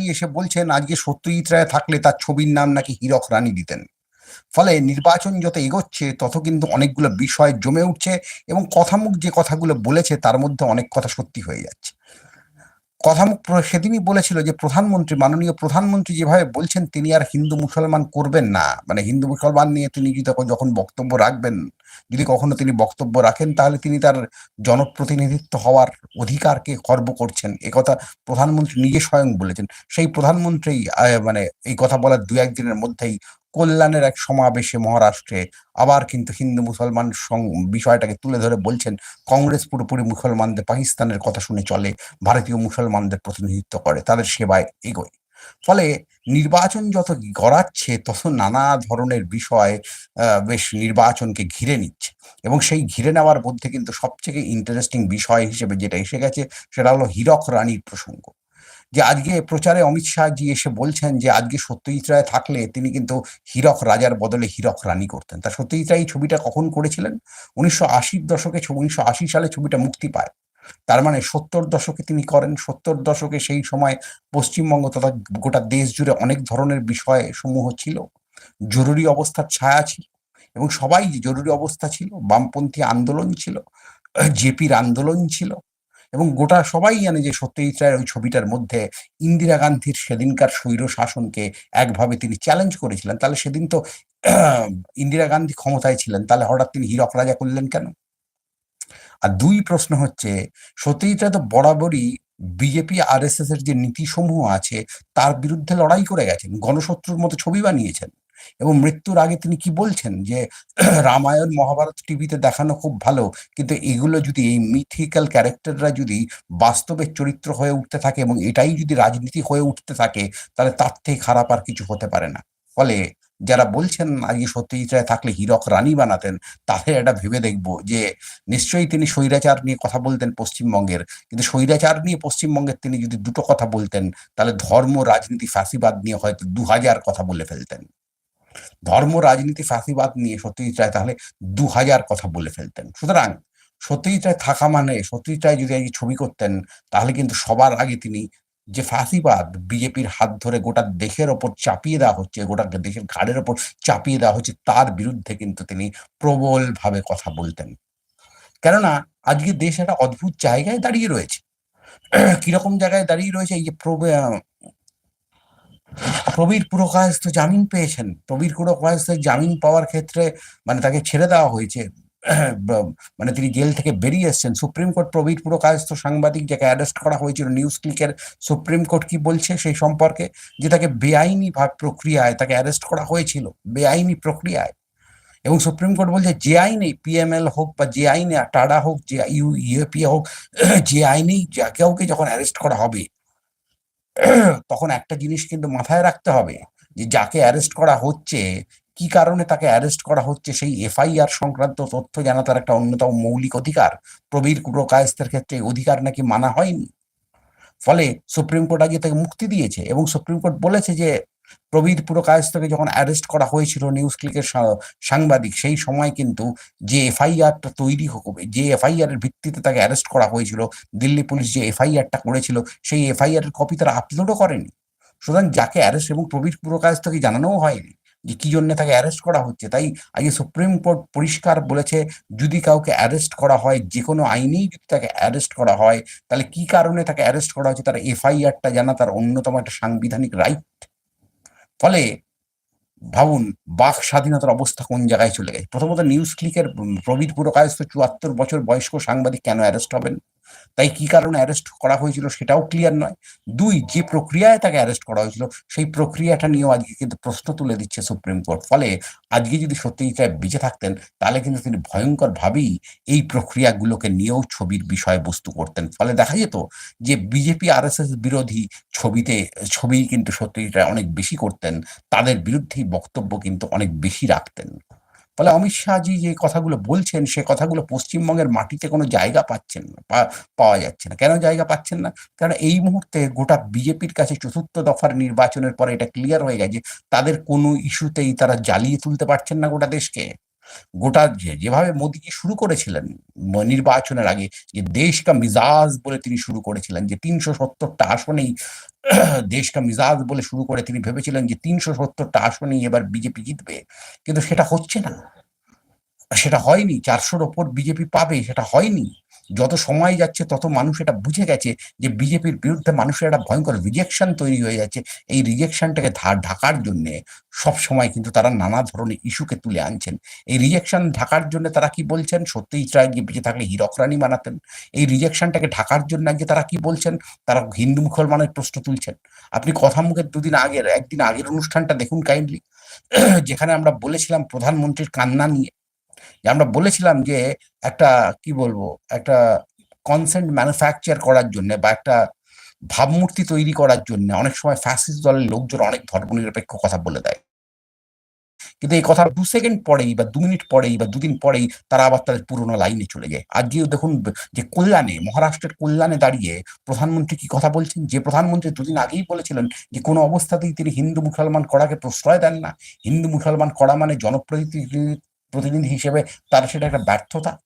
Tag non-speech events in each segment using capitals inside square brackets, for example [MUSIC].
শাহজি এসে বলছেন, আজকে সত্যজিৎ রায় থাকলে তার ছবির নাম নাকি হীরক রানী দিতেন। ফলে নির্বাচন যত এগোচ্ছে, তত কিন্তু অনেকগুলো বিষয় জমে উঠছে এবং কথামুখ যে কথাগুলো বলেছে, তার মধ্যে অনেক কথা সত্যি হয়ে যাচ্ছে। কথামুখ সেদিনই বলেছিল যে, প্রধানমন্ত্রী, মাননীয় প্রধানমন্ত্রী যেভাবে বলছেন, তিনি আর হিন্দু মুসলমান করবেন না। মানে হিন্দু মুসলমান নিয়ে তিনি যখন বক্তব্য রাখবেন যদি কখনো তিনি বক্তব্য রাখেন, তাহলে তিনি তার জনপ্রতিনিধিত্ব হওয়ার অধিকারকে খর্ব করছেন। একথা প্রধানমন্ত্রী নিজে স্বয়ং বলেছেন। সেই প্রধানমন্ত্রী মানে এই কথা বলার দু একদিনের মধ্যেই কল্যাণের এক সমাবেশে মহারাষ্ট্রে আবার কিন্তু হিন্দু মুসলমান বিষয়টাকে তুলে ধরে বলছেন, কংগ্রেস পুরোপুরি মুসলমানদের, পাকিস্তানের কথা শুনে চলে, ভারতীয় মুসলমানদের প্রতিনিধিত্ব করে, তাদের সেবায় এগোয়। ফলে নির্বাচন যত গড়াচ্ছে, তত নানা ধরনের বিষয় বেশ নির্বাচনকে ঘিরে নিচ্ছে। এবং সেই ঘিরে নেওয়ার মধ্যে কিন্তু সবথেকে ইন্টারেস্টিং বিষয় হিসেবে যেটা এসে গেছে, সেটা হলো হীরক রানীর প্রসঙ্গ। যে আজকে প্রচারে অমিত শাহজি এসে বলছেন যে, আজকে সত্যজিৎ রায় থাকলে তিনি কিন্তু হীরক রাজার বদলে হীরক রানী করতেন। তা সত্যজিৎ রায় ছবিটা কখন করেছিলেন? উনিশশো আশির দশকে, উনিশশো আশি সালে ছবিটা মুক্তি পায়। তার মানে সত্তর দশকে তিনি করেন, সত্তর দশকে সেই সময় পশ্চিমবঙ্গ তথা গোটা দেশ জুড়ে অনেক ধরনের বিষয় সমূহ ছিল। জরুরি অবস্থার ছায়া ছিল এবং সবাই জরুরি অবস্থা ছিল, বামপন্থী আন্দোলন ছিল, জেপির আন্দোলন ছিল এবং গোটা সবাই জানে যে সত্যজিৎ রায়ের ওই ছবিটার মধ্যে ইন্দিরা গান্ধীর সেদিনকার স্বৈর শাসনকে একভাবে তিনি চ্যালেঞ্জ করেছিলেন। তাহলে সেদিন তো, ইন্দিরা গান্ধী ক্ষমতায় ছিলেন, তাহলে হঠাৎ তিনি হীরক রাজা করলেন কেন? আর দুই প্রশ্ন হচ্ছে রায় তো বরাবরই বিজেপি আর এস এস এর যে নীতিসমূহ আছে, তার বিরুদ্ধে লড়াই করে গেছেন, গণশত্রুর মতো ছবি বানিয়েছেন এবং মৃত্যুর আগে তিনি কি বলছেন যে, রামায়ণ, মহাভারত টিভিতে দেখানো খুব ভালো, কিন্তু এগুলো যদি এই মিথিক্যাল ক্যারেক্টাররা যদি বাস্তবের চরিত্র হয়ে উঠতে থাকে এবং এটাই যদি রাজনীতি হয়ে উঠতে থাকে, তাহলে তার থেকে খারাপ আর কিছু হতে পারে না। ফলে যারা বলছেন আজকে সত্যজিৎ থাকলে হীরক রানী বানাতেন, তাদের এটা ভেবে দেখব যে নিশ্চয়ই তিনি স্বৈরাচার নিয়ে কথা বলতেন পশ্চিমবঙ্গের। কিন্তু স্বৈরাচার নিয়ে পশ্চিমবঙ্গের তিনি যদি দুটো কথা বলতেন, তাহলে ধর্ম, রাজনীতি, ফাঁসিবাদ নিয়ে হয়তো দু হাজার কথা বলে ফেলতেন। ধর্ম, রাজনীতি, ফাঁসিবাদ নিয়ে সত্যজিৎ রায় তাহলে দু হাজার কথা বলে ফেলতেন। সুতরাং সত্যজিৎ রায় থাকা মানে সত্যজিৎ রায় যদি আজকে ছবি করতেন, তাহলে কিন্তু সবার আগে তিনি যে ফাঁসিবাদ বিজেপির হাত ধরে গোটা দেশের ওপর চাপিয়ে দেওয়া হচ্ছে, গোটা দেশের ঘাড়ের ওপর চাপিয়ে দেওয়া হচ্ছে, তার বিরুদ্ধে কিন্তু তিনি প্রবলভাবে কথা বলতেন। কেননা, আজকে দেশ একটা অদ্ভুত জায়গায় দাঁড়িয়ে রয়েছে। [CLEARS THROAT] কীরকম জায়গায় দাঁড়িয়ে রয়েছে, এই যে প্রবীর পুরকায়স্থ জামিন পেয়েছেন। প্রবীর পুরকায়স্থ জামিন পাওয়ার ক্ষেত্রে মানে তাকে ছেড়ে দেওয়া হয়েছে। [CLEARS THROAT] মানে তিনি জেল থেকে বেরিয়ে এসেছেন। সুপ্রিম কোর্ট প্রবীর পুরকায়স্থ সাংবাদিক যাকে অ্যারেস্ট করা হয়েছিল নিউজ ক্লিকের সুপ্রিম কোর্ট কি বলছে সেই সম্পর্কে, যে তাকে বেআইনি ভাব প্রক্রিয়ায় তাকে অ্যারেস্ট করা হয়েছিল, বেআইনি প্রক্রিয়ায়। এবং সুপ্রিম কোর্ট বলছে যে আইনে পিএমএল হোক বা যে আইনে টাডা হোক, যে ইউ ইউএপি হোক, [CLEARS THROAT] যে আইনেই যা- কাউকে যখন অ্যারেস্ট করা হবে, [CLEARS THROAT] তখন একটা জিনিস কিন্তু মাথায় রাখতে হবে যে যাকে অ্যারেস্ট করা হচ্ছে কি কারণে তাকে অ্যারেস্ট করা হচ্ছে? সেই এফআইআর সংক্রান্ত তথ্য জানা তার একটা অন্যতম মৌলিক অধিকার। প্রবীর কুরকায়েস্তের ক্ষেত্রে অধিকার নাকি মানা হয়নি। ফলে সুপ্রিম কোর্ট আজকে তাকে মুক্তি দিয়েছে এবং সুপ্রিম কোর্ট বলেছে যে, প্রবীর পুরকায়স্থকে যখন অ্যারেস্ট করা হয়েছিল নিউজ ক্লিকের সাংবাদিক, সেই সময় কিন্তু যে এফআইআরটা তৈরি হবে, যে এফআইআর এর ভিত্তিতে তাকে অ্যারেস্ট করা হয়েছিল, দিল্লি পুলিশ যে এফআইআরটা করেছিল, সেই এফআইআর এর কপি তারা আপলোডও করেনি। সুতরাং যাকে অ্যারেস্ট এবং প্রবীর পুরকায়স্থকে জানানোও হয়নি। যে কি জন্য তাকে অ্যারেস্ট করা হচ্ছে। তাই আজকে সুপ্রিম কোর্ট পরিষ্কার বলেছে, যদি কাউকে অ্যারেস্ট করা হয় যে কোনো আইনেই যদি তাকে অ্যারেস্ট করা হয়, তাহলে কি কারণে তাকে অ্যারেস্ট করা হচ্ছে? তার এফআইআরটা জানা তার অন্যতম একটা সাংবিধানিক রাইট ফলে ভাবুন, বাক স্বাধীনতার অবস্থা কোন জায়গায় চলে গেছে? প্রথমত নিউজ ক্লিকের প্রবীর পুরকায়স্থ চুয়াত্তর বছর বয়স্ক সাংবাদিক কেন অ্যারেস্ট হবেন? তাই কি কারণে অ্যারেস্ট করা হয়েছিল সেটাও ক্লিয়ার নয়। দুই, যে প্রক্রিয়ায় তাকে অ্যারেস্ট করা হয়েছিল, সেই প্রক্রিয়াটা নিয়েও আজকে কিন্তু প্রশ্ন তুলে দিচ্ছে সুপ্রিম কোর্ট। ফলে আজকে যদি সত্যজিৎ রায় বেঁচে থাকতেন, তাহলে কিন্তু তিনি ভয়ঙ্কর ভাবেই এই প্রক্রিয়াগুলোকে নিয়েও ছবির বিষয়বস্তু করতেন। ফলে দেখা যেত যে বিজেপি আর এস এস বিরোধী ছবিতে ছবি কিন্তু সত্যজিৎ রায় অনেক বেশি করতেন, তাদের বিরুদ্ধেই বক্তব্য কিন্তু অনেক বেশি রাখতেন। ফলে অমিত শাহজি যে কথাগুলো বলছেন, সে কথাগুলো পশ্চিমবঙ্গের মাটিতে কোনো জায়গা পাচ্ছেন না পাওয়া যাচ্ছে না। কেন জায়গা পাচ্ছেন না? কারণ এই মুহূর্তে গোটা বিজেপির কাছে চতুর্থ দফার নির্বাচনের পরে এটা ক্লিয়ার হয়ে গেছে তাদের কোনো ইস্যুতেই তারা জ্বালিয়ে তুলতে পারছেন না গোটা দেশকে। গোটা যেভাবে মোদীজি শুরু করেছিলেন নির্বাচনের আগে যে দেশ কা মিজাজ বলে তিনি শুরু করেছিলেন, যে, তিনশো সত্তরটা আসনেই [CLEARS THROAT] দেশ কা মিজাজ বলে শুরু করে তিনি ভেবেছিলেন যে, তিনশো সত্তরটা আসনেই এবার বিজেপি জিতবে। কিন্তু সেটা হচ্ছে না। সেটা হয়নি, চারশোর ওপর বিজেপি পাবে, সেটা হয়নি। যত সময় যাচ্ছে, তত মানুষ এটা বুঝে গেছে যে বিজেপির বিরুদ্ধে মানুষের একটা ভয়ঙ্কর রিজেকশন তৈরি হয়ে যাচ্ছে। এই রিজেকশনটাকে ঢাকার জন্য সব সময় কিন্তু তারা নানা ধরনের ইস্যুকে তুলে আনছেন। এই রিজেকশন ঢাকার জন্য তারা কি বলছেন? সত্যিই রায় গিয়ে বেঁচে থাকলে হীরক রানী বানাতেন এই রিজেকশনটাকে ঢাকার জন্য আজকে তারা কি বলছেন? তারা হিন্দু মুসলমানের প্রশ্ন তুলছেন। আপনি কথা মুখের দুদিন আগের, একদিন আগের অনুষ্ঠানটা দেখুন কাইন্ডলি [CLEARS THROAT] যেখানে আমরা বলেছিলাম প্রধানমন্ত্রীর কান্না নিয়ে যে আমরা বলেছিলাম যে একটা, কি বলব, একটা কনসেন্ট ম্যানুফ্যাকচার করার জন্য বা একটা ভাবমূর্তি তৈরি করার জন্য অনেক সময় ফ্যাসিস্ট দলের লোকজন অনেক ধর্মনিরপেক্ষ কথা বলে দেয়। কিন্তু এই কথা দু সেকেন্ড পরেই বা দু মিনিট পরেই বা দুদিন পরেই তারা আবার তাদের পুরোনো লাইনে চলে যায়। আজকেও দেখুন, যে কল্যাণে, মহারাষ্ট্রের কল্যাণে দাঁড়িয়ে প্রধানমন্ত্রী কি কথা বলছেন? যে প্রধানমন্ত্রী দুদিন আগেই বলেছিলেন যে কোনো অবস্থাতেই তিনি হিন্দু মুসলমান করাকে প্রশ্রয় দেন না। হিন্দু মুসলমান করা মানে জনপ্রতিনিধি প্রতিনিধি হিসেবে তার সেটা একটা ব্যর্থতা।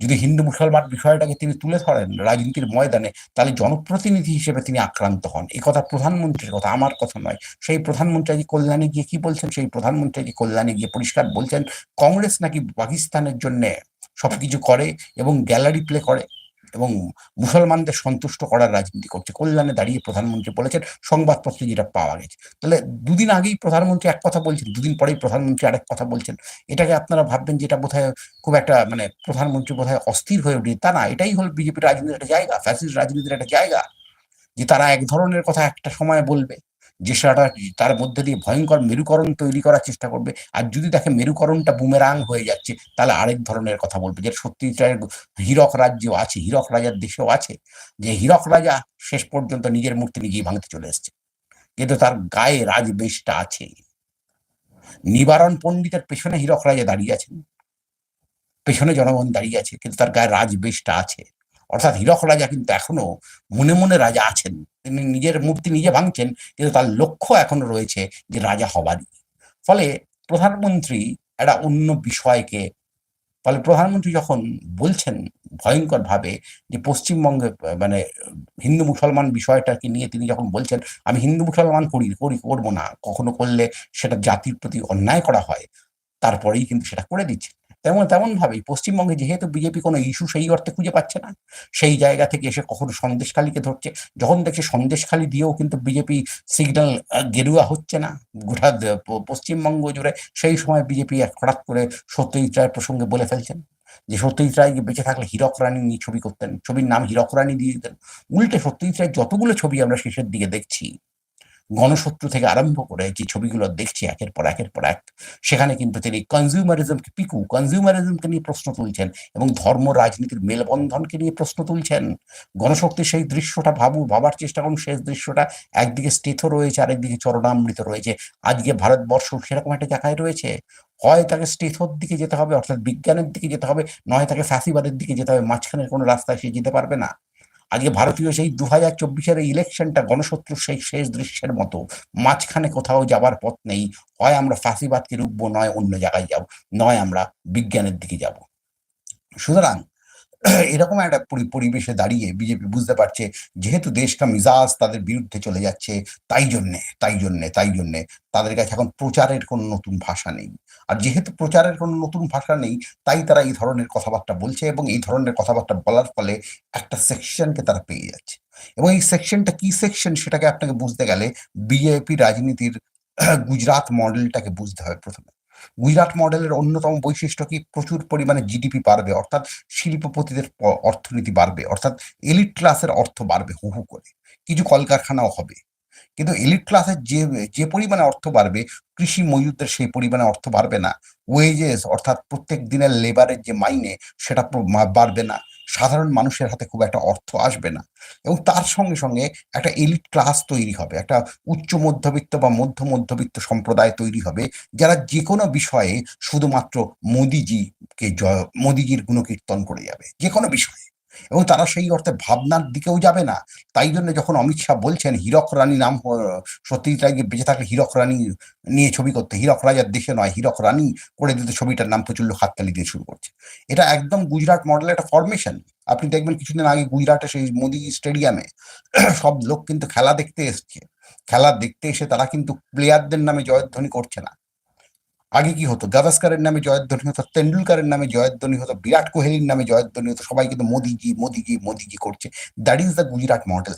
যদি হিন্দু মুসলমান বিষয়টাকে তিনি তুলে ধরেন রাজনীতির ময়দানে, তাহলে জনপ্রতিনিধি হিসেবে তিনি আক্রান্ত হন। এ কথা প্রধানমন্ত্রীর কথা, আমার কথা নয়। সেই প্রধানমন্ত্রী কল্যাণে গিয়ে কি বলছেন? সেই প্রধানমন্ত্রী কল্যাণে গিয়ে পরিষ্কার বলছেন? কংগ্রেস নাকি পাকিস্তানের জন্য সবকিছু করে এবং গ্যালারি প্লে করে। এবং মুসলমানদের সন্তুষ্ট করার রাজনীতি করছে। কল্যাণে দাঁড়িয়ে প্রধানমন্ত্রী বলেছেন, সংবাদপত্রে যেটা পাওয়া গেছে। তাহলে দুদিন আগেই প্রধানমন্ত্রী এক কথা বলছেন, দুদিন পরেই প্রধানমন্ত্রী আরেক কথা বলছেন। এটাকে আপনারা ভাববেন যেটা বোধহয় খুব একটা মানে প্রধানমন্ত্রী বোধহয় অস্থির হয়ে উঠে তা না, এটাই হল বিজেপির রাজনীতির একটা জায়গা, ফ্যাসিস্ট রাজনীতির একটা জায়গা। যে তারা এক ধরনের কথা একটা সময় বলবে। যে সেটা তার মধ্যে দিয়ে ভয়ঙ্কর মেরুকরণ তৈরি করার চেষ্টা করবে। আর যদি দেখে মেরুকরণটা বুমেরাং হয়ে যাচ্ছে, তাহলে আরেক ধরনের কথা বলবে যে সত্যি হীরক রাজ্য আছে, হীরক রাজার দেশেও আছে, যে হীরক রাজা শেষ পর্যন্ত নিজের মূর্তি নিজেই ভাঙতে চলে এসছে। কিন্তু তার গায়ে রাজবেশটা আছে। নিবারণ পণ্ডিতের পেছনে হীরক রাজা দাঁড়িয়ে আছেন। পেছনে জনগণ দাঁড়িয়ে আছে, কিন্তু তার গায়ে রাজবেশটা আছে। অর্থাৎ হীরক রাজা কিন্তু এখনও মনে মনে রাজা আছেন। তিনি নিজের মূর্তি নিজে ভাঙছেন, কিন্তু তার লক্ষ্য এখনও রয়েছে যে রাজা হবারই ফলে প্রধানমন্ত্রী একটা অন্য বিষয়কে, ফলে প্রধানমন্ত্রী যখন বলছেন ভয়ঙ্কর ভাবে যে পশ্চিমবঙ্গে মানে হিন্দু মুসলমান বিষয়টাকে নিয়ে তিনি যখন বলছেন, আমি হিন্দু মুসলমান করি করি, করব না, কখনো করলে সেটা জাতির প্রতি অন্যায় করা হয়, তারপরেই কিন্তু সেটা করে দিচ্ছে তেমন তেমন ভাবেই পশ্চিমবঙ্গে যেহেতু বিজেপি কোনো ইস্যু সেই অর্থে খুঁজে পাচ্ছে না, সেই জায়গা থেকে এসে কখনো সন্দেশখালীকে ধরছে। যখন দেখছে সন্দেশখালী দিয়েও কিন্তু বিজেপি সিগন্যাল গেরুয়া হচ্ছে না, গোটা পশ্চিমবঙ্গ জুড়ে সেই সময় বিজেপি হঠাৎ করে সত্যজিৎ রায়ের প্রসঙ্গে বলে ফেলছেন যে সত্যজিৎ রায় বেঁচে থাকলে হীরক রানী নিয়ে ছবি করতেন। ছবির নাম হীরক রানী দিয়ে দিতেন। উল্টে সত্যজিৎ রায় যতগুলো ছবি আমরা শেষের দিকে দেখছি গণশত্রু থেকে আরম্ভ করে যে ছবিগুলো দেখছি একের পর একের পর এক, সেখানে কিন্তু তিনি কনজিউমারিজমকে পিকু কনজিউমারিজমকে নিয়ে প্রশ্ন তুলছেন এবং ধর্ম রাজনীতির মেলবন্ধনকে নিয়ে প্রশ্ন তুলছেন। গণশক্তির সেই দৃশ্যটা ভাবু, ভাবার চেষ্টা করুন শেষ দৃশ্যটা একদিকে স্থিত রয়েছে, আরেকদিকে চরণামৃত রয়েছে। আজকে ভারতবর্ষ সেরকম একটা জায়গায় রয়েছে। হয় তাকে স্টেথর দিকে যেতে হবে, অর্থাৎ বিজ্ঞানের দিকে যেতে হবে, নয় তাকে ফ্যাসিবাদের দিকে যেতে হবে, মাঝখানের কোনো রাস্তায় সে যেতে পারবে না। আজকে ভারতীয় সেই দু হাজার চব্বিশের ইলেকশনটা গণশত্রুর সেই শেষ দৃশ্যের মতো। মাঝখানে কোথাও যাবার পথ নেই। হয় আমরা ফাঁসিবাদকে রুখবো, নয় অন্য জায়গায় যাব। নয় আমরা বিজ্ঞানের দিকে যাব। সুতরাং [CLEARS THROAT] এরকম একটা পরিবেশে দাঁড়িয়ে বিজেপি বুঝতে পারছে, যেহেতু দেশটা মিজাজ তাদের বিরুদ্ধে চলে যাচ্ছে, তাই জন্যে তাই জন্যে তাই জন্যে তাদের কাছে এখন প্রচারের কোনো নতুন ভাষা নেই। আর যেহেতু প্রচারের কোনো নতুন ভাষা নেই, তাই তারা এই ধরনের কথাবার্তা বলছে এবং এই ধরনের কথাবার্তা বলার ফলে একটা সেকশনকে তারা পেয়ে যাচ্ছে। এবং এই সেকশনটা কি সেকশন সেটাকে আপনাকে বুঝতে গেলে বিজেপি রাজনীতির [CLEARS THROAT] গুজরাট মডেলটাকে বুঝতে হবে প্রথমে। গুজরাট মডেলের অন্যতম বৈশিষ্ট্য কি? প্রচুর পরিমাণে জিডিপি বাড়বে, অর্থাৎ শিল্পপতিদের অর্থনীতি বাড়বে, অর্থাৎ এলিট ক্লাসের অর্থ বাড়বে হু হু করে। কিছু কলকারখানাও হবে। কিন্তু এলিট ক্লাসের যে যে পরিমাণে অর্থ বাড়বে, কৃষি মজুদদের সেই পরিমাণে অর্থ বাড়বে না। ওয়েজেস অর্থাৎ প্রত্যেক দিনের লেবারের যে মাইনে, সেটা বাড়বে না। সাধারণ মানুষের হাতে খুব একটা অর্থ আসবে না। এবং তার সঙ্গে সঙ্গে একটা এলিট ক্লাস তৈরি হবে, একটা উচ্চ মধ্যবিত্ত বা মধ্য মধ্যবিত্ত সম্প্রদায় তৈরি হবে, যারা যে কোনো বিষয়ে শুধুমাত্র মোদিজিকে জয়, মোদিজির গুণকীর্তন করে যাবে যে কোনো বিষয়ে। এবং তারা সেই অর্থে ভাবনার দিকেও যাবে না। তাই জন্য যখন অমিত শাহ বলছেন, হীরক রানী নাম সত্যজিৎ রায়কে বেঁচে থাকলে হীরক রানী নিয়ে ছবি করতে। হীরক রাজার দেশে নয়, হীরক রানী করে দিতে ছবিটার নাম প্রচুর হাততালি দিয়ে শুরু করছে। এটা একদম গুজরাট মডেল একটা ফরমেশন আপনি দেখবেন কিছুদিন আগে গুজরাটে সেই মোদি স্টেডিয়ামে [CLEARS THROAT] সব লোক কিন্তু খেলা দেখতে এসছে। খেলা দেখতে এসে তারা কিন্তু প্লেয়ারদের নামে জয়ধ্বনি করছে না। আগে কি হতো? গাভাস্কারের নামে জয়ধ্বনি হতো, তেন্ডুলকারের নামে জয়ধ্বনি হতো, বিরাট কোহলির নামে জয়ধ্বনি হতো, সবাই কিন্তু মোদিজি মোদিজি মোদিজি করছে। That is the Gujarat model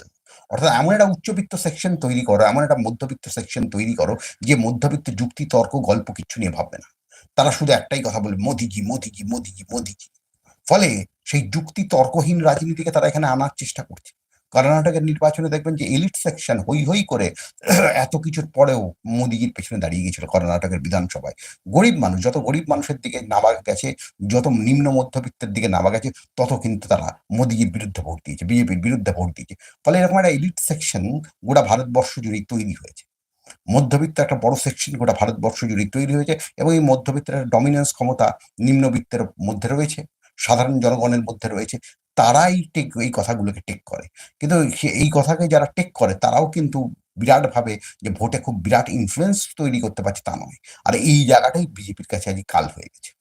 অর্থাৎ এমন একটা উচ্চবিত্ত সেকশন তৈরি করো, এমন একটা মধ্যবিত্ত সেকশন তৈরি করো, যে মধ্যবিত্ত যুক্তি, তর্ক, গল্প কিচ্ছু নিয়ে ভাববে না। তারা শুধু একটাই কথা বলবে, মোদিজি মোদিজি মোদিজি মোদিজি। ফলে সেই যুক্তি, তর্কহীন রাজনীতিকে তারা এখানে আনার চেষ্টা করছে। কর্ণাটকের নির্বাচনে দেখবেন যে এলিট সেকশন হই হই করে এত কিছুর পরেও মোদিজির পেছনে দাঁড়িয়ে গিয়েছিল কর্ণাটকের বিধানসভায়। গরিব মানুষ, যত গরিব মানুষের দিকে নামা গেছে, যত নিম্ন মধ্যবিত্তের দিকে নামা গেছে, তত কিন্তু তারা মোদিজির বিরুদ্ধে ভোট দিয়েছে, বিজেপির বিরুদ্ধে ভোট দিয়েছে। ফলে এরকম একটা এলিট সেকশন গোটা ভারতবর্ষ জুড়েই তৈরি হয়েছে। মধ্যবিত্ত একটা বড় সেকশন গোটা ভারতবর্ষ জুড়েই তৈরি হয়েছে এবং এই মধ্যবিত্তের ডমিনেন্স ক্ষমতা নিম্নবিত্তের মধ্যে রয়েছে, সাধারণ জনগণের মধ্যে রয়েছে। তারাই টেক, এই কথাগুলোকে টেক করে। কিন্তু এই কথাকে যারা টেক করে, তারাও কিন্তু বিরাট ভাবে যে ভোটে খুব বিরাট ইনফ্লুয়েন্স তৈরি করতে পারছে তা নয়। আর এই জায়গাটাই বিজেপির কাছে আজ কাল হয়ে গেছে।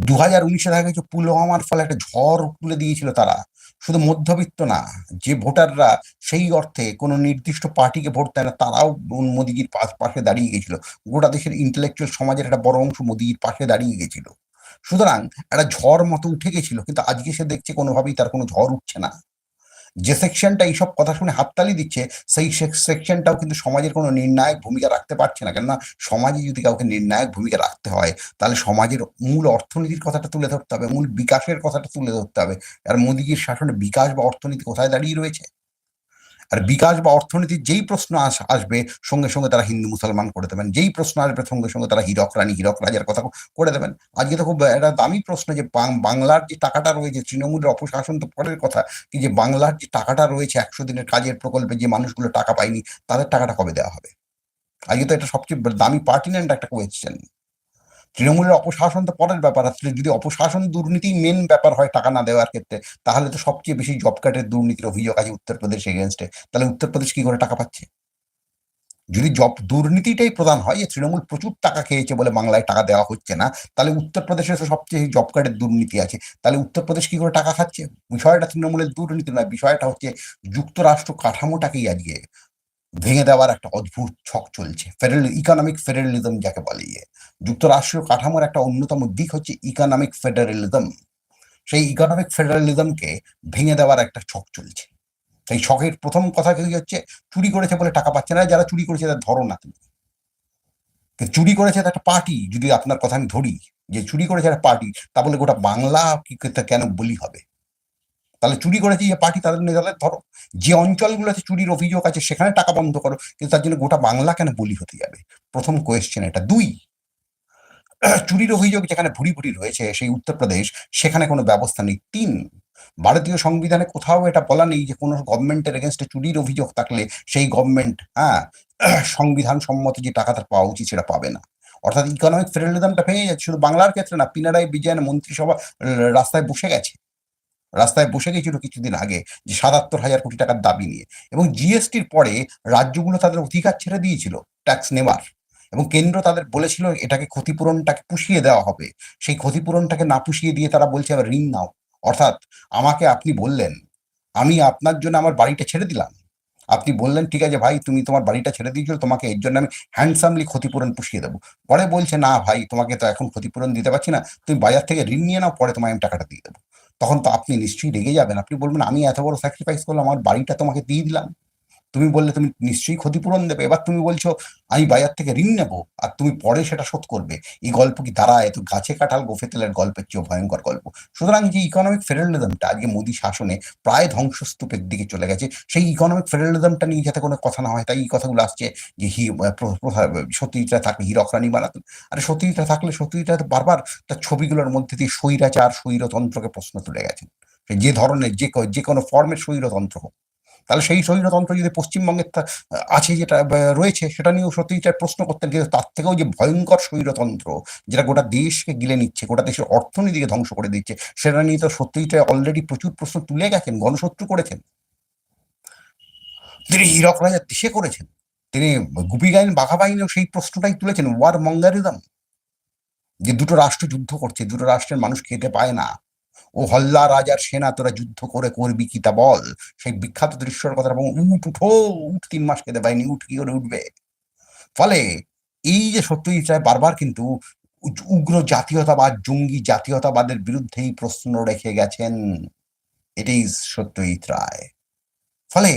দু হাজার উনিশে দেখা গেছে পুলওয়ামার ফলে একটা ঝড় তুলে দিয়েছিল তারা। শুধু মধ্যবিত্ত না, যে ভোটাররা সেই অর্থে কোনো নির্দিষ্ট পার্টিকে ভোট দেয় না, তারাও মোদিজির পাশ- পাশে দাঁড়িয়ে গেছিল। গোটা দেশের ইন্টেলেকচুয়াল সমাজের একটা বড় অংশ মোদিজির পাশে দাঁড়িয়ে গেছিল। সুতরাং একটা ঝড় মতো উঠে গেছিল, কিন্তু আজকে সে দেখছে কোনোভাবেই তার কোনো ঝড় উঠছে না। যে সেকশনটা এইসব কথা শুনে হাততালি দিচ্ছে, সেই সেকশনটাও কিন্তু সমাজের কোনো নির্ণায়ক ভূমিকা রাখতে পারছে না। কেননা সমাজে যদি কাউকে নির্ণায়ক ভূমিকা রাখতে হয়, তাহলে সমাজের মূল অর্থনীতির কথাটা তুলে ধরতে হবে, মূল বিকাশের কথাটা তুলে ধরতে হবে। আর মোদিজির শাসনে বিকাশ বা অর্থনীতি কোথায় দাঁড়িয়ে রয়েছে? আর বিকাশ বা অর্থনীতির যেই প্রশ্ন আসবে, সঙ্গে সঙ্গে তারা হিন্দু, মুসলমান করে দেবেন। যেই প্রশ্ন আসবে, সঙ্গে সঙ্গে তারা হীরক রানী, হীরক রাজার কথা করে দেবেন। আজকে তো খুব একটা দামি প্রশ্ন যে বাংলার যে টাকাটা রয়েছে, তৃণমূলের অপশাসন তো পরের কথা কি যে বাংলার যে টাকাটা রয়েছে, একশো দিনের কাজের প্রকল্পে যে মানুষগুলো টাকা পায়নি, তাদের টাকাটা কবে দেওয়া হবে? আজকে তো এটা সবচেয়ে দামি পার্টিনেন্ট একটা কোয়েশ্চেন তৃণমূলের অপশাসন তো পরের ব্যাপার আসলে যদি অপশাসন দুর্নীতি মেন ব্যাপার হয় টাকা না দেওয়ার ক্ষেত্রে, তাহলে তো সবচেয়ে বেশি জব কার্ডের দুর্নীতির অভিযোগ আছে উত্তরপ্রদেশ এগেনস্টে তাহলে উত্তরপ্রদেশ কি করে টাকা পাচ্ছে? যদি জব দুর্নীতিটাই প্রধান হয়, যে তৃণমূল প্রচুর টাকা খেয়েছে বলে বাংলায় টাকা দেওয়া হচ্ছে না, তাহলে উত্তরপ্রদেশে তো সবচেয়ে জব কার্ডের দুর্নীতি আছে। তাহলে উত্তরপ্রদেশ কি করে টাকা খাচ্ছে? বিষয়টা তৃণমূলের দুর্নীতি নয়, বিষয়টা হচ্ছে যুক্তরাষ্ট্র কাঠামোটাকেই আজকে ভেঙে দেওয়ার একটা অদ্ভুত ছক চলছে। ফেডারেল ইকোনমিক ফেডারেলিজম যাকে বলে ইয়ে। যুক্তরাষ্ট্রীয় কাঠামোর একটা অন্যতম দিক হচ্ছে ইকোনমিক ফেডারেলিজম সেই ইকোনমিক ফেডারেলিজমকে ভেঙে দেওয়ার একটা ছক চলছে। সেই ছকের প্রথম কথা কি হচ্ছে? চুরি করেছে বলে টাকা পাচ্ছে না। যারা চুরি করেছে তাদের ধরো না তুমি চুরি করেছে তার একটা পার্টি। যদি আপনার কথা আমি ধরি, যে চুরি করেছে একটা পার্টি, তা বলে গোটা বাংলা কে- কেন বলি হবে? তাহলে চুরি করেছে যে পার্টি তাদের নেতাদের ধরো, যে অঞ্চলগুলোতে চুরির অভিযোগ আছে, সেখানে টাকা বন্ধ করো, কিন্তু তার জন্য গোটা বাংলা কেন বলি হতে যাবে? প্রথম কোয়েশ্চেন এটা। দুই, [CLEARS THROAT] চুরির অভিযোগ যেখানে ভুরি ভুরি রয়েছে, সেই উত্তরপ্রদেশ, সেখানে কোনো ব্যবস্থা নেই। তিন, ভারতীয় সংবিধানে কোথাও এটা বলা নেই যে কোনো গভর্নমেন্টের এগেনস্টে চুরির অভিযোগ থাকলে সেই গভর্নমেন্ট হ্যাঁ [CLEARS THROAT] সংবিধান সম্মত যে টাকা তার পাওয়া উচিত সেটা পাবে না। অর্থাৎ ইকোনমিক ফেডারেলিজমটা ভেঙে যাচ্ছে। শুধু বাংলার ক্ষেত্রে না পিনারাই বিজয়ন মন্ত্রিসভা, রাস্তায় বসে গেছে। রাস্তায় বসে গেছিল কিছুদিন আগে যে সাতাত্তর হাজার কোটি টাকার দাবি নিয়ে এবং জিএসটির পরে রাজ্যগুলো তাদের অধিকার ছেড়ে দিয়েছিল ট্যাক্স নেওয়ার। এবং কেন্দ্র তাদের বলেছিল এটাকে ক্ষতিপূরণটাকে পুষিয়ে দেওয়া হবে। সেই ক্ষতিপূরণটাকে না পুষিয়ে দিয়ে তারা বলছে, আবার ঋণ নাও। অর্থাৎ আমাকে আপনি বললেন, আমি আপনার জন্য আমার বাড়িটা ছেড়ে দিলাম। আপনি বললেন, ঠিক আছে ভাই, তুমি তোমার বাড়িটা ছেড়ে দিয়েছিল তোমাকে এর জন্য আমি হ্যান্ডসামলি ক্ষতিপূরণ পুষিয়ে দেবো। পরে বলছে, না ভাই, তোমাকে তো এখন ক্ষতিপূরণ দিতে পারছি না। তুমি বাজার থেকে ঋণ নিয়ে নাও, পরে তোমায় আমি টাকাটা দিয়ে দেবো। তখন তো আপনি নিশ্চয়ই রেগে যাবেন। আপনি বলবেন, আমি এত বড় স্যাক্রিফাইস করলাম, আমার বাড়িটা তোমাকে দিয়ে দিলাম। তুমি বললে তুমি নিশ্চয়ই ক্ষতিপূরণ দেবে, এবার তুমি বলছো, আমি বাজার থেকে ঋণ নেব, আর তুমি পরে সেটা শোধ করবে। এই গল্প কি দাঁড়ায়? তো গাছে কাঁঠাল, গোফে তেলের গল্পের চেয়েও ভয়ঙ্কর গল্প। সুতরাং যে ইকোনমিক ফেডারেলিজমটা আজকে মোদী শাসনে প্রায় ধ্বংসস্তূপের দিকে চলে গেছে, সেই ইকোনমিক ফেডারেলিজমটা নিয়ে যাতে কোনো কথা না হয়, তাই এই কথাগুলো আসছে যে হি সত্যজিৎরা থাকলে হীরক রানী বানাতেন। আরে সত্যজিৎরা থাকলে তো বারবার তার ছবিগুলোর মধ্যে দিয়ে স্বৈরাচার, স্বৈরতন্ত্রকে প্রশ্ন তুলে গেছেন। যে ধরনের, যে যে কোনো ফর্মের স্বৈরতন্ত্র হোক। তাহলে সেই স্বৈরতন্ত্র যদি পশ্চিমবঙ্গের আছে যেটা রয়েছে, সেটা নিয়েও সত্যিটা প্রশ্ন করতেন, কিন্তু তার থেকেও যে ভয়ঙ্কর স্বৈরতন্ত্র যেটা গোটা দেশকে গিলে নিচ্ছে, গোটা দেশের অর্থনীতিকে ধ্বংস করে দিচ্ছে, সেটা নিয়ে তো সত্যিটা অলরেডি প্রচুর প্রশ্ন তুলে গেছেন, গণশত্রু করেছেন। তিনি হীরক রাজার দেশে করেছেন? তিনি গুপি গাইন বাঘা বাহিনীও সেই প্রশ্নটাই তুলেছেন ওয়ার মঙ্গারিদম যে দুটো রাষ্ট্র যুদ্ধ করছে, দুটো রাষ্ট্রের মানুষ খেতে পায় না ও হল্লা রাজার সেনা, তোরা যুদ্ধ করে করবি কি তা বল? সেই বিখ্যাত দৃশ্যের কথা এবং উঠ, উঠো, উঠ, তিন মাস খেতে পায়নি উঠ, কি করে উঠবে? ফলে এই যে সত্যজিৎ রায় বারবার কিন্তু উগ্র জাতীয়তাবাদ, জঙ্গি জাতীয়তাবাদের বিরুদ্ধেই প্রশ্ন রেখে গেছেন। এটাই সত্যজিৎ রায় ফলে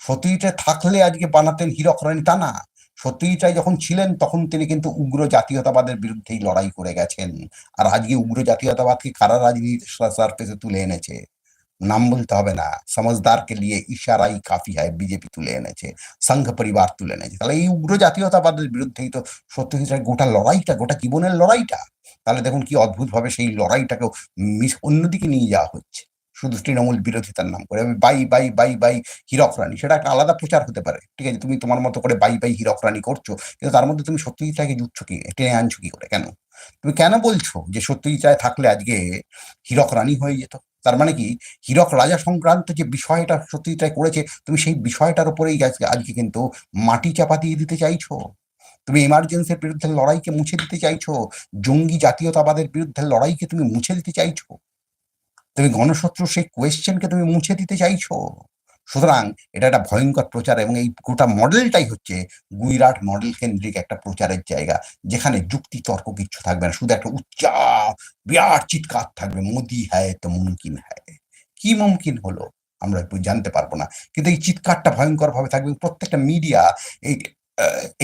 সত্যজিৎ রায় থাকলে আজকে বানাতেন হীরক রানী তা না সত্যজিৎ রায় যখন ছিলেন, তখন তিনি কিন্তু উগ্র জাতীয়তাবাদের বিরুদ্ধেই লড়াই করে গেছেন। আর আজকে উগ্র জাতীয়তাবাদকে কারা সার্ফেসে তুলে এনেছে? নাম বলতে হবে না। সমাজদারকে নিয়ে ইশারাই কাফি হয়, বিজেপি তুলে এনেছে, সংঘ পরিবার তুলে এনেছে। তাহলে এই উগ্র জাতীয়তাবাদের বিরুদ্ধেই তো সত্যজিৎ রায় গোটা লড়াইটা, গোটা জীবনের লড়াইটা? তাহলে দেখুন কি অদ্ভুত ভাবে সেই লড়াইটাকেও মিস, অন্যদিকে নিয়ে যাওয়া হচ্ছে। শুধু তৃণমূল বিরোধিতার নাম করে। Bye bye bye bye Hirak Rani সেটা একটা আলাদা প্রচার হতে পারে। ঠিক আছে? তুমি তোমার মতো করে বাই বাই হীরক রানী করছ, কিন্তু তার মধ্যে তুমি সত্যজিৎ রায়কে জুটছ কি? টেনে আনছো কি করে? কেন? তুমি কেন বলছো যে সত্যজিৎ রায় থাকলে আজকে হীরক রানী হয়ে যেত? তার মানে কি? হীরক রাজা সংক্রান্ত যে বিষয়টা সত্যজিৎ রায় করেছে, তুমি সেই বিষয়টার উপরেই আজকে আজকে কিন্তু মাটি চাপা দিয়ে দিতে চাইছো। তুমি এমার্জেন্সির বিরুদ্ধে লড়াইকে মুছে দিতে চাইছো। জঙ্গি জাতীয়তাবাদের বিরুদ্ধে লড়াইকে তুমি মুছে দিতে চাইছো। তুমি গণশত্রু সেই কোয়েশ্চেনকে তুমি মুছে দিতে চাইছো? সুতরাং এটা একটা ভয়ঙ্কর প্রচার এবং এই গোটা মডেলটাই হচ্ছে গুজরাট মডেল কেন্দ্রিক একটা প্রচারের জায়গা, যেখানে যুক্তি তর্ক কিচ্ছু থাকবে না, শুধু একটা উচ্চা, বিরাট চিৎকার থাকবে, মোদি হ্যায় তো মুমকিন হ্যায়। কি মুমকিন হলো? আমরা একটু জানতে পারব না। কিন্তু এই চিৎকারটা ভয়ঙ্কর ভাবে থাকবে প্রত্যেকটা মিডিয়া এই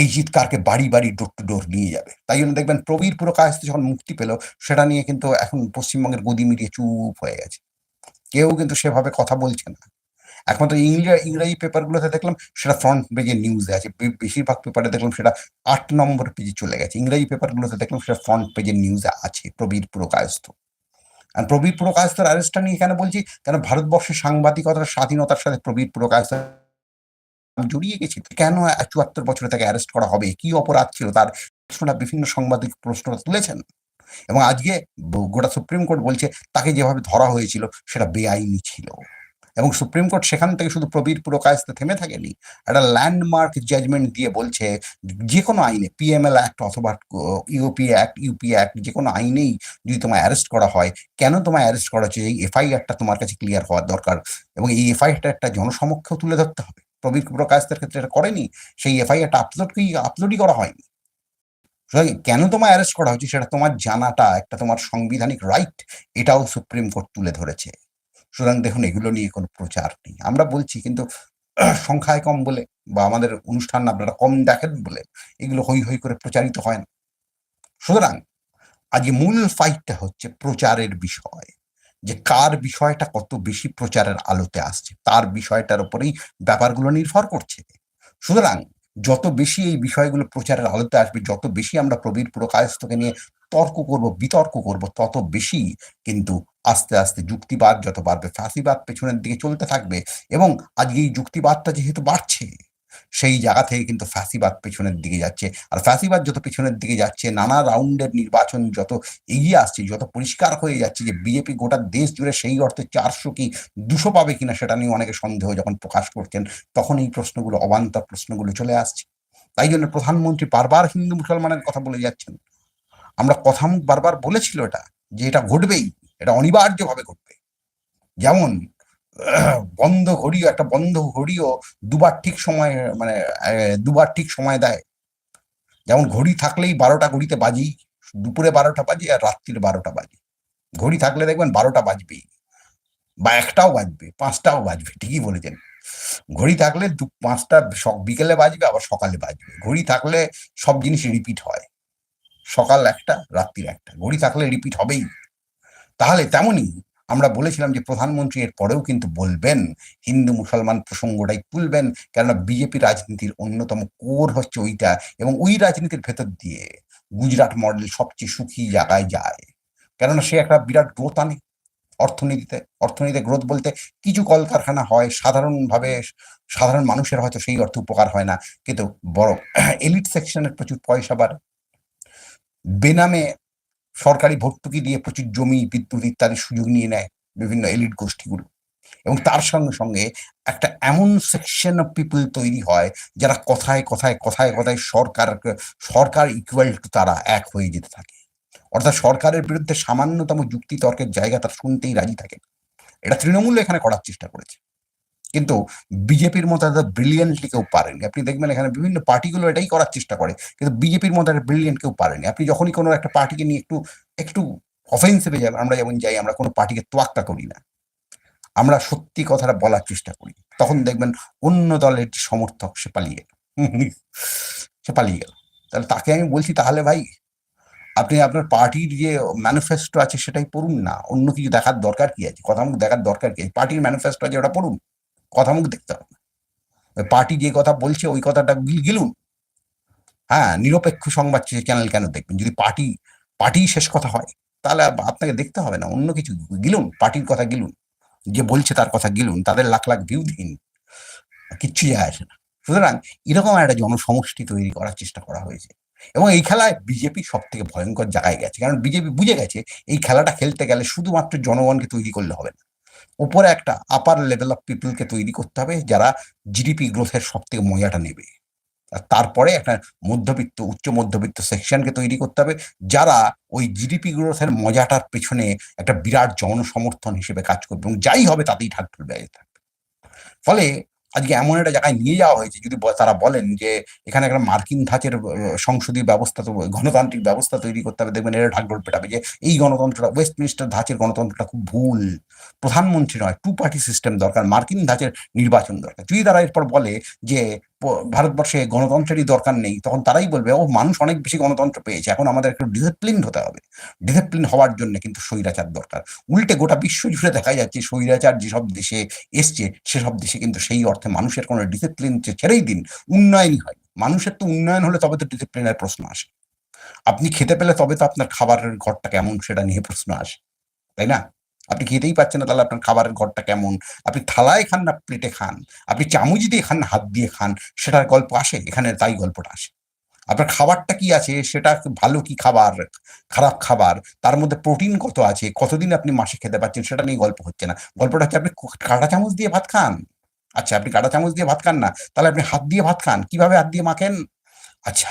এই চিৎকারকে বাড়ি বাড়ি ডোর টু ডোর নিয়ে যাবে। তাই জন্য দেখবেন প্রবীর পুরো কায়স্থ যখন মুক্তি পেল, সেটা নিয়ে কিন্তু এখন পশ্চিমবঙ্গের গদি মিডিয়া চুপ হয়ে গেছে। কেউ কিন্তু সেভাবে কথা বলছে না। একমাত্র ইংরেজি ইংরেজি পেপারগুলোতে দেখলাম সেটা ফ্রন্ট পেজে নিউজে আছে। বেশিরভাগ পেপারে দেখলাম সেটা আট নম্বর পেজে চলে গেছে। ইংরেজি পেপারগুলোতে দেখলাম সেটা ফ্রন্ট পেজের নিউজে আছে প্রবীর পুরকায়স্থ আর প্রবীর পুরকায়স্থর অ্যারেস্টটা নিয়ে কেন বলছি? কেন ভারতবর্ষের সাংবাদিকতার স্বাধীনতার সাথে প্রবীর পুরকায়স্থ জড়িয়ে গেছি কেন চুয়াত্তর বছরে তাকে অ্যারেস্ট করা হবে? কি অপরাধ ছিল? তার প্রশ্নটা বিভিন্ন সাংবাদিক প্রশ্নটা তুলেছেন। এবং আজকে গোটা সুপ্রিম কোর্ট বলছে তাকে যেভাবে ধরা হয়েছিল সেটা বেআইনি ছিল। এবং সুপ্রিম কোর্ট সেখান থেকে শুধু প্রবীর পুরকায়স্তে থেমে থাকেনি, একটা ল্যান্ডমার্ক জাজমেন্ট দিয়ে বলছে যে কোনো আইনে পিএমএল অ্যাক্ট অথবা ইউপি অ্যাক্ট ইউপি অ্যাক্ট যে কোনো আইনেই যদি তোমায় অ্যারেস্ট করা হয়, কেন তোমায় অ্যারেস্ট করা হচ্ছে? এই এফআইআরটা তোমার কাছে ক্লিয়ার হওয়ার দরকার। এবং এই এফআইআরটা একটা জনসমক্ষেও তুলে ধরতে হবে। প্রবীর পুরকায়স্তের ক্ষেত্রে এটা করেনি, সেই এফআইআরটা আপলোড কি আপলোডই করা হয়নি। কেন তোমায় অ্যারেস্ট করা হচ্ছে সেটা তোমার জানাটা, একটা তোমার সাংবিধানিক রাইট এটাও সুপ্রিম কোর্ট তুলে ধরেছে। সুতরাং দেখুন, এগুলো নিয়ে কোনো প্রচার নেই। আমরা বলছি কিন্তু [CLEARS THROAT] সংখ্যায় কম বলে বা আমাদের অনুষ্ঠান আপনারা কম দেখেন বলে এগুলো হই হই করে প্রচারিত হয় না। সুতরাং আজকে মূল ফাইটটা হচ্ছে প্রচারের বিষয়। যে কার বিষয়টা কত বেশি প্রচারের আলোতে আসছে, তার বিষয়টার উপরেই ব্যাপারগুলো নির্ভর করছে। সুতরাং যত বেশি এই বিষয়গুলো প্রচারের আলোতে আসবে, যত বেশি আমরা প্রবীর পুরকায়স্থকে নিয়ে তর্ক করব, বিতর্ক করব, তত বেশি কিন্তু আস্তে আস্তে যুক্তিবাদ যত বাড়বে, ফাঁসিবাদ পেছনের দিকে চলতে থাকবে এবং আজকে এই যুক্তিবাদটা যেহেতু বাড়ছে সেই জায়গা থেকে কিন্তু ফ্যাসিবাদ পেছনের দিকে যাচ্ছে। আর ফ্যাসিবাদ যত পেছনের দিকে যাচ্ছে, নানা রাউন্ডের নির্বাচন যত এগিয়ে আসছে, যত পরিষ্কার হয়ে যাচ্ছে যে বিজেপি গোটা দেশ জুড়ে সেই অর্থে চারশো কি দুশো পাবে কিনা সেটা নিয়ে অনেকে সন্দেহ যখন প্রকাশ করছেন, তখন এই প্রশ্নগুলো, অবান্তর প্রশ্নগুলো চলে আসছে। তাই জন্য প্রধানমন্ত্রী বারবার হিন্দু মুসলমানের কথা বলে যাচ্ছেন। আমরা কথা বারবার বলেছিল এটা, যে এটা ঘটবেই, এটা অনিবার্যভাবে ঘটবে। যেমন [CLEARS THROAT] বন্ধ ঘড়িও, একটা বন্ধ ঘড়িও দুবার ঠিক সময় মানে দুবার ঠিক সময় দেয়। যেমন ঘড়ি থাকলেই বারোটা ঘড়িতে বাজি, দুপুরে বারোটা বাজে আর রাত্রির বারোটা বাজে। ঘড়ি থাকলে দেখবেন বারোটা বাজবেই বা একটাও বাজবে, পাঁচটাও বাজবে, ঠিকই বলেছেন। ঘড়ি থাকলে দু, পাঁচটা বিকেলে বাজবে, আবার সকালে বাজবে। ঘড়ি থাকলে সব জিনিস রিপিট হয়। সকাল একটা, রাত্রির একটা। ঘড়ি থাকলে রিপিট হবেই। তাহলে তেমনি আমরা বলেছিলাম যে প্রধানমন্ত্রী এর পরেও কিন্তু বলবেন, হিন্দু মুসলমান প্রসঙ্গটাই তুলবেন, কেননা বিজেপি রাজনীতির অন্যতম কোর হচ্ছে ওইটা এবং ওই রাজনীতির ভেতর দিয়ে গুজরাট মডেল সবচেয়ে সুখী জায়গায় যায়। কেননা সে একটা বিরাট গ্রোথ আনে অর্থনীতিতে অর্থনীতিতে গ্রোথ বলতে কিছু কলকারখানা হয়, সাধারণভাবে সাধারণ মানুষের হয়তো সেই অর্থে উপকার হয় না, কিন্তু বড় [CLEARS THROAT] এলিট সেকশনের প্রচুর পয়সা বাড়ে। বেনামে সরকারি ভর্তুকি দিয়ে প্রচুর জমি, বিদ্যুৎ ইত্যাদি সুযোগ নিয়ে নেয় বিভিন্ন এলিট গোষ্ঠীগুলো। এবং তার সঙ্গে সঙ্গে একটা এমন সেকশন অফ পিপল তৈরি হয়, যারা কথায় কথায় কথায় কথায় সরকার সরকার ইকুয়াল টু তারা এক হয়ে যেতে থাকে। অর্থাৎ সরকারের বিরুদ্ধে সামান্যতম যুক্তি তর্কের জায়গা তার শুনতেই রাজি থাকে এটা তৃণমূল এখানে করার চেষ্টা করেছে। কিন্তু বিজেপির মতো এত ব্রিলিয়েন্টলি কেউ পারেনি আপনি দেখবেন এখানে বিভিন্ন পার্টিগুলো এটাই করার চেষ্টা করে, কিন্তু বিজেপির মতো একটা ব্রিলিয়েন্ট কেউ পারেনি আপনি যখনই কোনো একটা পার্টিকে নিয়ে একটু একটু অফেন্সিভে যাবেন আমরা যেমন যাই, আমরা কোনো পার্টিকে তোয়াক্কা করি না। আমরা সত্যি কথাটা বলার চেষ্টা করি। তখন দেখবেন অন্য দলের যে সমর্থক, সে পালিয়ে গেল। [LAUGHS] সে পালিয়ে গেল। তাহলে তাকে আমি বলছি, তাহলে ভাই, আপনি আপনার পার্টির যে ম্যানিফেস্টো আছে সেটাই পড়ুন না। অন্য কিছু দেখার দরকার কি আছে? কথা দেখার দরকার কি আছে? পার্টির ম্যানিফেস্টো আছে, ওটা পড়ুন। কথা মুখ দেখতে হবে। পার্টি যে কথা বলছে, ওই কথাটা গিলুন। হ্যাঁ নিরপেক্ষ সংবাদ চ্যানেল কেন দেখবেন? যদি পার্টি পার্টি শেষ কথা হয়, তাহলে আপ- আপনাকে দেখতে হবে না, অন্য কিছু। গিলুন পার্টির কথা গিলুন। যে বলছে তার কথা গিলুন, তাদের লাখ লাখ ভিউ দিন। কিচ্ছু যায় আসে না। সুতরাং এরকম একটা জনসমষ্টি তৈরি করার চেষ্টা করা হয়েছে। এবং এই খেলায় বিজেপি সব থেকে ভয়ঙ্কর জায়গায় গেছে। কারণ বিজেপি বুঝে গেছে, এই খেলাটা খেলতে গেলে শুধুমাত্র জনগণকে তৈরি করলে হবে না। উপরে একটা আপার লেভেল অফ পিপলকে তৈরি করতে হবে যারা জিডিপি গ্রোথের সব থেকে মজাটা নেবে। আর তারপরে একটা মধ্যবিত্ত, উচ্চ মধ্যবিত্ত সেকশনকে তৈরি করতে হবে যারা ওই জিডিপি গ্রোথের মজাটার পেছনে একটা বিরাট জনসমর্থন হিসেবে কাজ করবে এবং যাই হবে তাতেই ঠাক ব্যয় থাকবে। ফলে আজকে এমন একটা জায়গায় নিয়ে যাওয়া হয়েছে, যদি তারা বলেন যে এখানে একটা মার্কিন ধাঁচের সংসদীয় ব্যবস্থা তো, গণতান্ত্রিক ব্যবস্থা তৈরি করতে হবে, দেখবেন এরা ঢাকঢোল পেটাবে যে এই গণতন্ত্রটা ওয়েস্টমিনিস্টার ধাঁচের গণতন্ত্রটা খুব ভুল। প্রধানমন্ত্রী নয় টু পার্টি সিস্টেম দরকার, মার্কিন ধাঁচের নির্বাচন দরকার। যদি তারা এরপর বলে যে ভারতবর্ষে গণতন্ত্রেরই দরকার নেই, তখন তারাই বলবে ও মানুষ অনেক বেশি গণতন্ত্র পেয়েছে, এখন আমাদের একটু ডিসিপ্লিন হতে হবে। ডিসিপ্লিন হওয়ার জন্য কিন্তু স্বৈরাচার দরকার। উল্টে গোটা বিশ্ব জুড়ে দেখা যাচ্ছে স্বৈরাচার যেসব দেশে এসছে, সেসব দেশে কিন্তু সেই অর্থে মানুষের কোনো ডিসিপ্লিন ছেড়েই দিন, উন্নয়নই হয়। মানুষের তো উন্নয়ন হলে তবে তো ডিসিপ্লিনের প্রশ্ন আসে। আপনি খেতে পেলে তবে তো আপনার খাবারের ঘরটা কেমন, সেটা নিয়ে প্রশ্ন আসে। তাই না? আপনি খেতেই পাচ্ছেন না তাহলে আপনার খাবারের ঘরটা কেমন? আপনি থালায় খান না প্লেটে খান? আপনি চামচ দিয়ে খান না হাত দিয়ে খান? সেটার গল্প আসে, এখানে তাই গল্পটা আসে। আপনার খাবারটা কি আছে? সেটা ভালো কি খাবার? খারাপ খাবার? তার মধ্যে প্রোটিন কত আছে? কতদিন আপনি মাসে খেতে পাচ্ছেন? সেটা নিয়ে গল্প হচ্ছে না। গল্পটা হচ্ছে আপনি কাঁটা চামচ দিয়ে ভাত খান? আচ্ছা আপনি কাঁটা চামচ দিয়ে ভাত খান না, তাহলে আপনি হাত দিয়ে ভাত খান। কীভাবে হাত দিয়ে মাখেন? আচ্ছা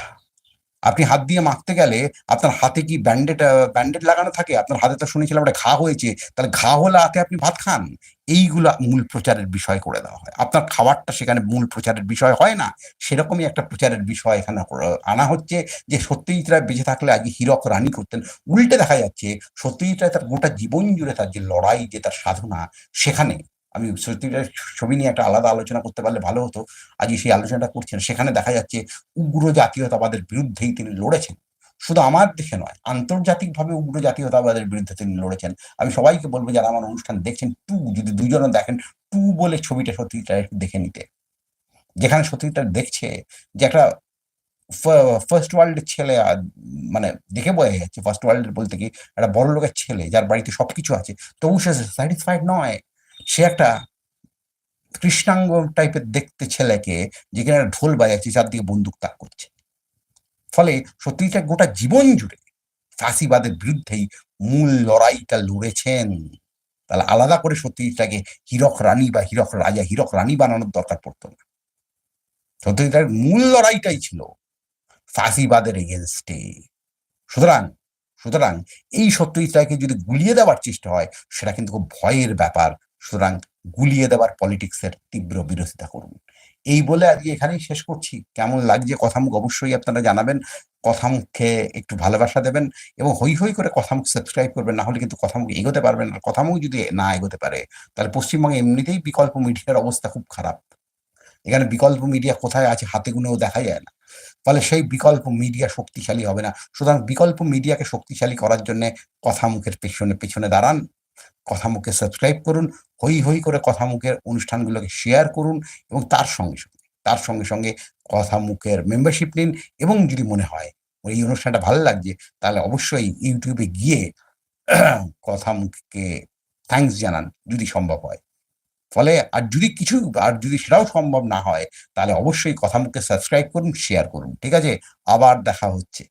আপনি হাত দিয়ে মাখতে গেলে আপনার হাতে কি ব্যান্ডেড ব্যান্ডেড লাগানো থাকে? আপনার হাতে তো শুনেছিলাম একটা ঘা হয়েছে। তাহলে ঘা হলে হাতে আপনি ভাত খান? এইগুলা মূল প্রচারের বিষয় করে দেওয়া হয়। আপনার খাবারটা সেখানে মূল প্রচারের বিষয় হয় না। সেরকমই একটা প্রচারের বিষয় এখানে আনা হচ্ছে যে সত্যজিৎ রায় বেঁচে থাকলে আগে হীরক রানী করতেন। উল্টে দেখা যাচ্ছে, সত্যজিৎ রায় তার গোটা জীবন জুড়ে তার যে লড়াই, যে তার সাধনা, সেখানে আমি রায়ের ছবি নিয়ে একটা আলাদা আলোচনা করতে পারলে ভালো হতো। আজকে সেই আলোচনাটা করছেন। সেখানে দেখা যাচ্ছে উগ্র জাতীয়তাবাদের বিরুদ্ধেই তিনি লড়েছেন। শুধু আমার দেশে নয়, আন্তর্জাতিকভাবে উগ্র জাতীয়তাবাদের বিরুদ্ধে তিনি লড়েছেন। আমি সবাইকে বলব, যারা আমার অনুষ্ঠান দেখছেন, টু, যদি দুজনে দেখেন, টু বলে ছবিটা সত্যিটা দেখে নিতে। যেখানে সত্যিটা দেখছে যে একটা ফার্স্ট ওয়ার্ল্ডের ছেলে মানে দেখে বোঝা যাচ্ছে ফার্স্ট ওয়ার্ল্ডের বলতে কি, একটা বড় লোকের ছেলে, যার বাড়িতে সবকিছু আছে, তবু সে স্যাটিসফাইড নয়। সে একটা কৃষ্ণাঙ্গ টাইপের দেখতে ছেলেকে যেখানে ঢোল বাজাচ্ছে, চারদিকে বন্দুক তাক করছে। ফলে সত্যিটা গোটা জীবন জুড়ে ফাঁসিবাদের বিরুদ্ধেই মূল লড়াইটা লড়েছেন। তাহলে আলাদা করে সত্যিটাকে হীরক রানী বা হীরক রাজা, হীরক রানী বানানোর দরকার পড়তো না। সত্যিটার মূল লড়াইটাই ছিল ফাঁসিবাদের এগেনস্টে সুতরাং সুতরাং এই সত্যজিৎটাকে যদি গুলিয়ে দেওয়ার চেষ্টা হয়, সেটা কিন্তু খুব ভয়ের ব্যাপার সুতরাং গুলিয়ে দেওয়ার পলিটিক্সের তীব্র বিরোধিতা করুন। এই বলে আজকে এখানেই শেষ করছি। কেমন লাগছে কথামুখ অবশ্যই আপনারা জানাবেন। কথামুখে একটু ভালোবাসা দেবেন এবং হই হই করে কথামুখ সাবস্ক্রাইব করবেন, না হলে কিন্তু কথামুখ এগোতে পারবেন না। কথামুখ যদি না এগোতে পারে, তাহলে পশ্চিমবঙ্গে এমনিতেই বিকল্প মিডিয়ার অবস্থা খুব খারাপ। এখানে বিকল্প মিডিয়া কোথায় আছে হাতে গুনেও দেখা যায় না। ফলে সেই বিকল্প মিডিয়া শক্তিশালী হবে না। সুতরাং বিকল্প মিডিয়াকে শক্তিশালী করার জন্য কথামুখের পেছনে পেছনে দাঁড়ান। কথামুখে সাবস্ক্রাইব করুন হই হই করে কথামুখের অনুষ্ঠানগুলোকে শেয়ার করুন এবং তার সঙ্গে সঙ্গে, তার সঙ্গে সঙ্গে কথামুখের মেম্বারশিপ নিন এবং যদি মনে হয় এই অনুষ্ঠানটা ভালো লাগছে, তাহলে অবশ্যই ইউটিউবে গিয়ে [CLEARS THROAT] কথামুখকে থ্যাঙ্কস জানান যদি সম্ভব হয়। ফলে আর যদি কিছু, আর যদি সেটাও সম্ভব না হয়, তাহলে অবশ্যই কথা মুখে সাবস্ক্রাইব করুন শেয়ার করুন, ঠিক আছে? আবার দেখা হচ্ছে।